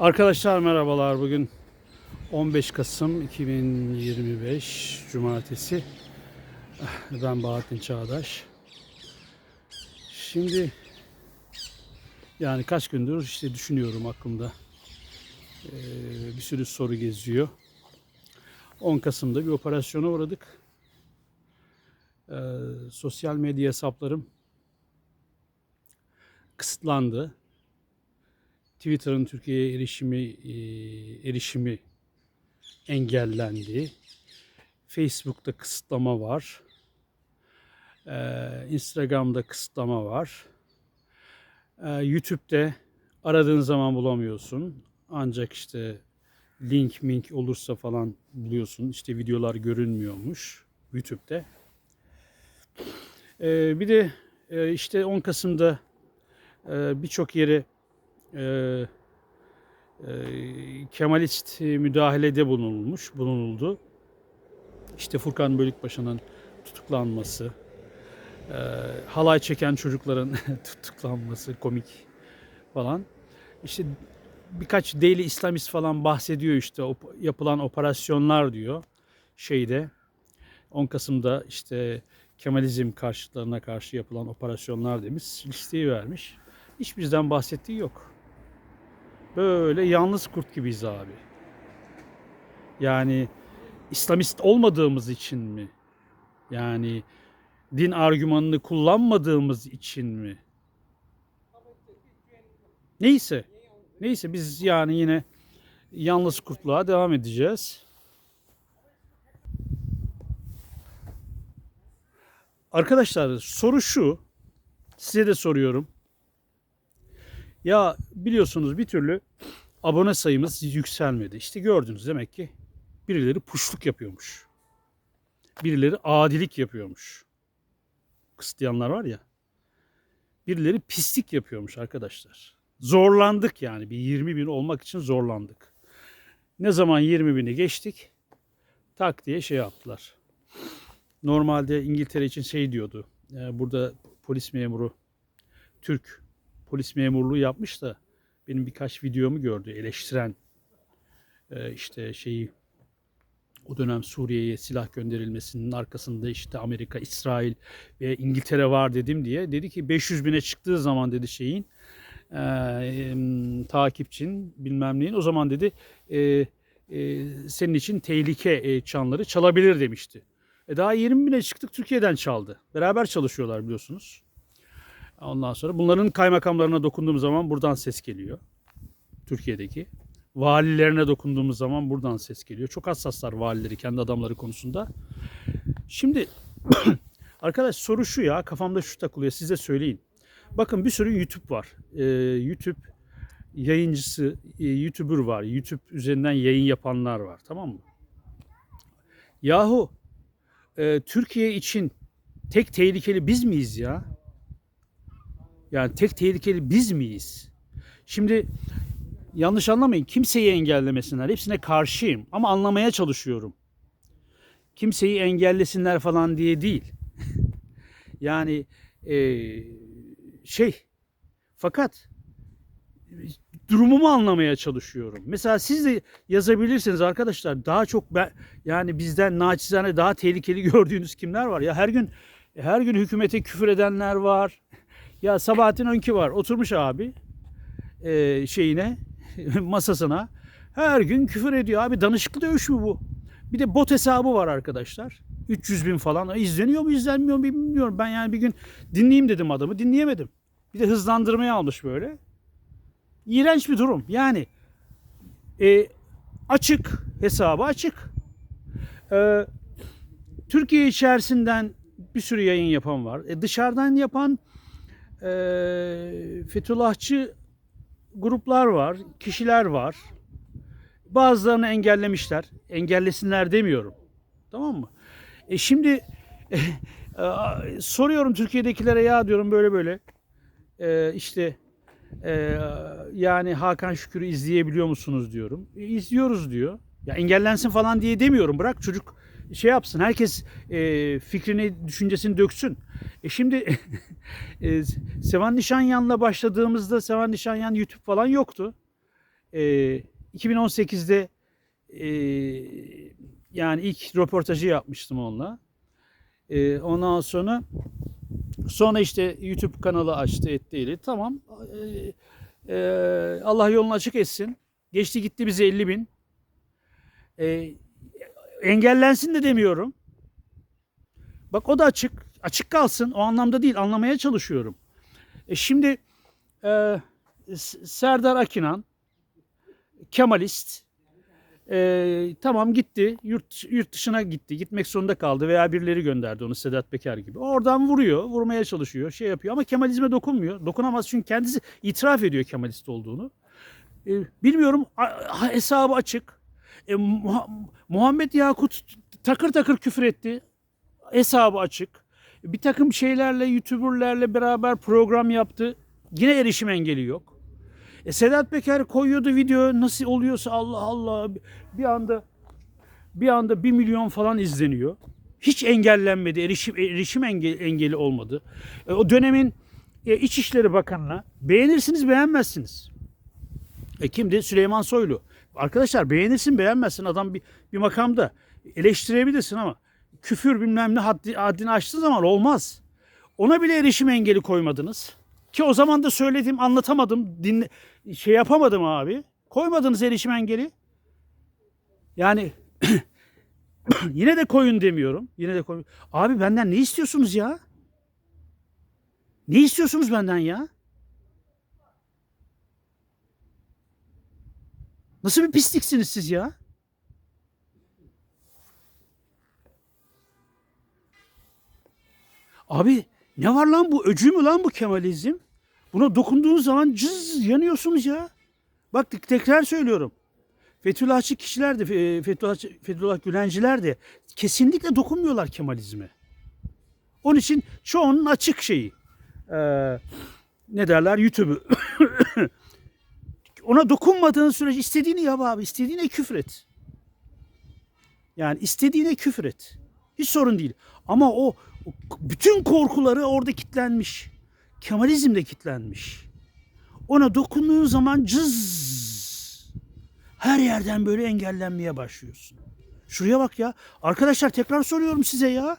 Arkadaşlar merhabalar. Bugün 15 Kasım 2025 Cumartesi. Ben Bahattin Çağdaş. Şimdi yani kaç gündür işte düşünüyorum aklımda. Ee, bir sürü soru geziyor. 10 Kasım'da bir operasyona uğradık. Ee, sosyal medya hesaplarım kısıtlandı. Twitter'ın Türkiye'ye erişimi e, erişimi engellendi. Facebook'ta kısıtlama var. Ee, Instagram'da kısıtlama var. Ee, YouTube'de aradığın zaman bulamıyorsun. Ancak işte link mink olursa falan buluyorsun. İşte videolar görünmüyormuş YouTube'de. Bir de e, işte 10 Kasım'da e, birçok yere e, e, Kemalist müdahalede bulunulmuş, bulunuldu. İşte Furkan Bölükbaşı'nın tutuklanması, e, halay çeken çocukların tutuklanması komik falan. İşte birkaç deli İslamist falan bahsediyor işte op- yapılan operasyonlar diyor şeyde 10 Kasım'da işte Kemalizm karşıtlarına karşı yapılan operasyonlar demiş listeyi vermiş. Hiç bizden bahsettiği yok. Böyle yalnız kurt gibiyiz abi. Yani İslamist olmadığımız için mi? Yani din argümanını kullanmadığımız için mi? Neyse. Neyse biz yani yine yalnız kurtluğa devam edeceğiz. Arkadaşlar soru şu. Size de soruyorum. Ya biliyorsunuz bir türlü abone sayımız yükselmedi. İşte gördünüz demek ki birileri puşluk yapıyormuş. Birileri adilik yapıyormuş. Kısıtlayanlar var ya. Birileri pislik yapıyormuş arkadaşlar. Zorlandık yani bir 20 bin olmak için zorlandık. Ne zaman 20 bini geçtik tak diye şey yaptılar. Normalde İngiltere için şey diyordu. e, Burada polis memuru Türk polis memurluğu yapmış da benim birkaç videomu gördü eleştiren e, işte şeyi o dönem Suriye'ye silah gönderilmesinin arkasında işte Amerika, İsrail ve İngiltere var dedim diye. Dedi ki 500 bine çıktığı zaman dedi şeyin e, em, takipçin bilmem neyin o zaman dedi e, e, senin için tehlike e, çanları çalabilir demişti. E daha 20 bine çıktık Türkiye'den çaldı. Beraber çalışıyorlar biliyorsunuz. Ondan sonra bunların kaymakamlarına dokunduğum zaman buradan ses geliyor. Türkiye'deki. Valilerine dokunduğumuz zaman buradan ses geliyor. Çok hassaslar valileri kendi adamları konusunda. Şimdi arkadaş soru şu ya kafamda şu takılıyor size söyleyeyim. Bakın bir sürü YouTube var. Ee, YouTube yayıncısı, e, YouTuber var. YouTube üzerinden yayın yapanlar var. Tamam mı? Yahu e, Türkiye için tek tehlikeli biz miyiz ya? Yani tek tehlikeli biz miyiz? Şimdi yanlış anlamayın. Kimseyi engellemesinler. Hepsine karşıyım. Ama anlamaya çalışıyorum. Kimseyi engellesinler falan diye değil. yani eee, şey fakat durumumu anlamaya çalışıyorum. Mesela siz de yazabilirsiniz arkadaşlar. Daha çok ben, yani bizden naçizane daha tehlikeli gördüğünüz kimler var ya her gün her gün hükümete küfür edenler var. Ya Sabahattin Önkü var. Oturmuş abi e, şeyine masasına. Her gün küfür ediyor. Abi danışıklı dövüş mü bu? Bir de bot hesabı var arkadaşlar. 300 bin falan. İzleniyor mu izlenmiyor mu bilmiyorum. Ben yani bir gün dinleyeyim dedim adamı. Dinleyemedim. Bir de hızlandırmaya almış böyle. İğrenç bir durum. Yani e, açık hesabı açık. E, Türkiye içerisinden bir sürü yayın yapan var. E, dışarıdan yapan e, Fethullahçı gruplar var, kişiler var. Bazılarını engellemişler. Engellesinler demiyorum. Tamam mı? E şimdi e, soruyorum Türkiye'dekilere ya diyorum böyle böyle. E, işte e, yani Hakan Şükür'ü izleyebiliyor musunuz diyorum. E, izliyoruz diyor. Ya engellensin falan diye demiyorum. Bırak çocuk şey yapsın. Herkes e, fikrini, düşüncesini döksün. E şimdi e, Sevan Nişanyan'la başladığımızda Sevan Nişanyan YouTube falan yoktu. e, 2018'de e, yani ilk röportajı yapmıştım onunla. E, ondan sonra sonra işte YouTube kanalı açtı etti Tamam. E, e, Allah yolunu açık etsin. Geçti gitti bize 50 bin. E, engellensin de demiyorum. Bak o da açık. Açık kalsın. O anlamda değil. Anlamaya çalışıyorum. E şimdi e, Serdar Akinan Kemalist e, tamam gitti. Yurt, yurt dışına gitti. Gitmek zorunda kaldı veya birileri gönderdi onu Sedat Peker gibi. Oradan vuruyor. Vurmaya çalışıyor. Şey yapıyor ama Kemalizme dokunmuyor. Dokunamaz çünkü kendisi itiraf ediyor Kemalist olduğunu. E, bilmiyorum hesabı açık. E, Muha- Muhammed Yakut takır takır küfür etti. Hesabı açık. Bir takım şeylerle, YouTuber'lerle beraber program yaptı. Yine erişim engeli yok. E, Sedat Peker koyuyordu video nasıl oluyorsa Allah Allah bir anda bir anda bir milyon falan izleniyor. Hiç engellenmedi. Erişim, erişim engel- engeli olmadı. E, o dönemin e, İçişleri Bakanı'na beğenirsiniz beğenmezsiniz. E kimdi? Süleyman Soylu. Arkadaşlar beğenirsin beğenmezsin adam bir, bir makamda eleştirebilirsin ama küfür bilmem ne haddi, haddini aştığı zaman olmaz. Ona bile erişim engeli koymadınız. Ki o zaman da söyledim anlatamadım dinle, şey yapamadım abi. Koymadınız erişim engeli. Yani yine de koyun demiyorum. Yine de koyun. Abi benden ne istiyorsunuz ya? Ne istiyorsunuz benden ya? Nasıl bir pisliksiniz siz ya? Abi ne var lan bu? Öcü mü lan bu Kemalizm? Buna dokunduğunuz zaman cız yanıyorsunuz ya. Bak tek- tekrar söylüyorum. Fethullahçı kişiler de, e, Fethullah, Fethullah kesinlikle dokunmuyorlar Kemalizme. Onun için çoğunun açık şeyi. Ee, ne derler? YouTube'u. Ona dokunmadığın sürece istediğini yap abi. istediğine küfür et. Yani istediğine küfür et. Hiç sorun değil. Ama o, bütün korkuları orada kitlenmiş. Kemalizm de kitlenmiş. Ona dokunduğun zaman cız her yerden böyle engellenmeye başlıyorsun. Şuraya bak ya. Arkadaşlar tekrar soruyorum size ya.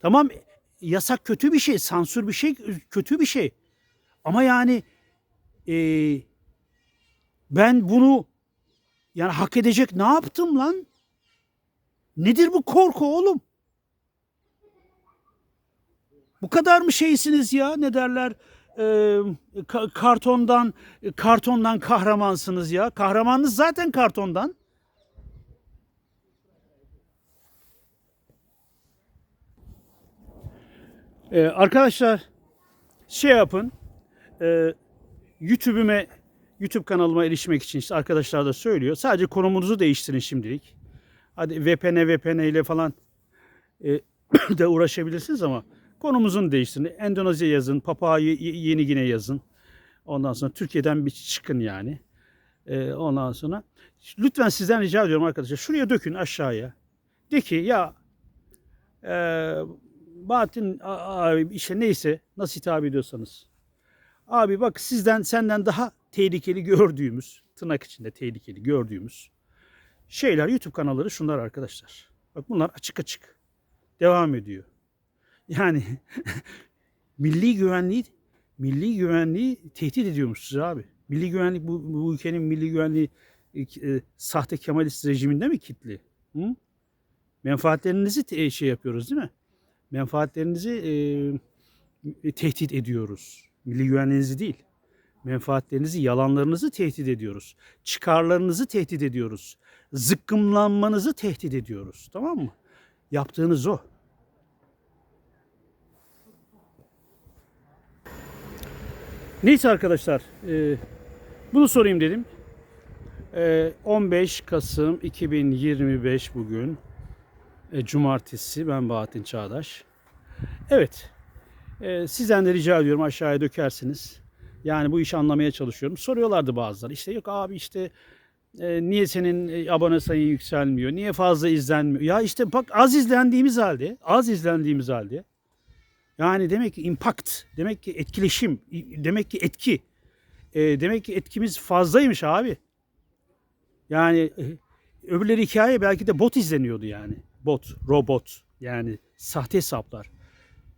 Tamam yasak kötü bir şey, sansür bir şey, kötü bir şey. Ama yani eee, ben bunu yani hak edecek ne yaptım lan? Nedir bu korku oğlum? Bu kadar mı şeysiniz ya? Ne derler? Ee, ka- kartondan kartondan kahramansınız ya. Kahramanınız zaten kartondan. Ee, arkadaşlar şey yapın. Ee, YouTube'üme YouTube kanalıma erişmek için işte arkadaşlar da söylüyor. Sadece konumunuzu değiştirin şimdilik. Hadi VPN VPN ile falan e, de uğraşabilirsiniz ama konumuzun değiştirin. Endonezya yazın, Papua Ye- Ye- Yeni Gine yazın. Ondan sonra Türkiye'den bir çıkın yani. E, ondan sonra lütfen sizden rica ediyorum arkadaşlar. Şuraya dökün aşağıya. De ki ya e, Bahattin abi işte neyse nasıl hitap ediyorsanız. Abi bak sizden senden daha tehlikeli gördüğümüz tırnak içinde tehlikeli gördüğümüz şeyler YouTube kanalları şunlar arkadaşlar. Bak bunlar açık açık devam ediyor. Yani milli güvenliği milli güvenliği tehdit ediyormuşsunuz abi. Milli güvenlik bu, bu ülkenin milli güvenliği e, e, sahte Kemalist rejiminde mi kitli? Hı? Menfaatlerinizi te- şey yapıyoruz değil mi? Menfaatlerinizi e, tehdit ediyoruz. Milli güvenliğinizi değil. Menfaatlerinizi, yalanlarınızı tehdit ediyoruz. Çıkarlarınızı tehdit ediyoruz. Zıkkımlanmanızı tehdit ediyoruz. Tamam mı? Yaptığınız o. Neyse arkadaşlar. e, bunu sorayım dedim. E, 15 Kasım 2025 bugün. E, Cumartesi. Ben Bahattin Çağdaş. Evet. E, sizden de rica ediyorum aşağıya dökersiniz. Yani bu işi anlamaya çalışıyorum. Soruyorlardı bazıları. İşte yok abi işte e, niye senin e, abone sayın yükselmiyor? Niye fazla izlenmiyor? Ya işte bak az izlendiğimiz halde, az izlendiğimiz halde yani demek ki impact, demek ki etkileşim, demek ki etki. e, demek ki etkimiz fazlaymış abi. Yani e, öbürleri hikaye belki de bot izleniyordu yani. Bot, robot yani sahte hesaplar.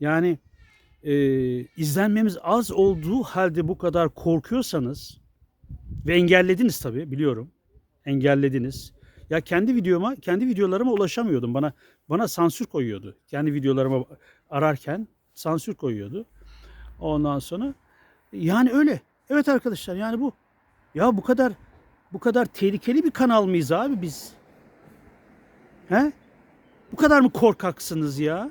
Yani e, izlenmemiz az olduğu halde bu kadar korkuyorsanız ve engellediniz tabii biliyorum. Engellediniz. Ya kendi videoma, kendi videolarıma ulaşamıyordum. Bana bana sansür koyuyordu. Kendi videolarıma ararken sansür koyuyordu. Ondan sonra yani öyle. Evet arkadaşlar yani bu. Ya bu kadar bu kadar tehlikeli bir kanal mıyız abi biz? He? Bu kadar mı korkaksınız ya?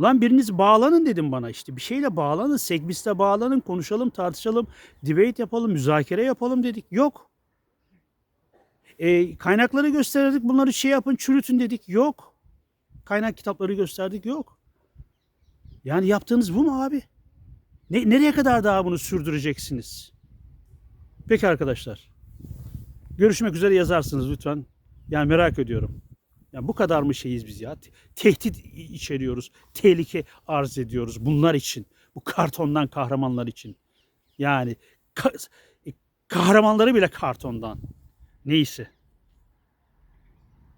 Lan biriniz bağlanın dedim bana işte. Bir şeyle bağlanın. Segbis'te bağlanın. Konuşalım, tartışalım. Debate yapalım, müzakere yapalım dedik. Yok. E, kaynakları gösterdik. Bunları şey yapın, çürütün dedik. Yok. Kaynak kitapları gösterdik. Yok. Yani yaptığınız bu mu abi? Ne, nereye kadar daha bunu sürdüreceksiniz? Peki arkadaşlar. Görüşmek üzere yazarsınız lütfen. Yani merak ediyorum. Yani bu kadar mı şeyiz biz ya? Te- Tehdit içeriyoruz. Tehlike arz ediyoruz bunlar için. Bu kartondan kahramanlar için. Yani ka- kahramanları bile kartondan. Neyse.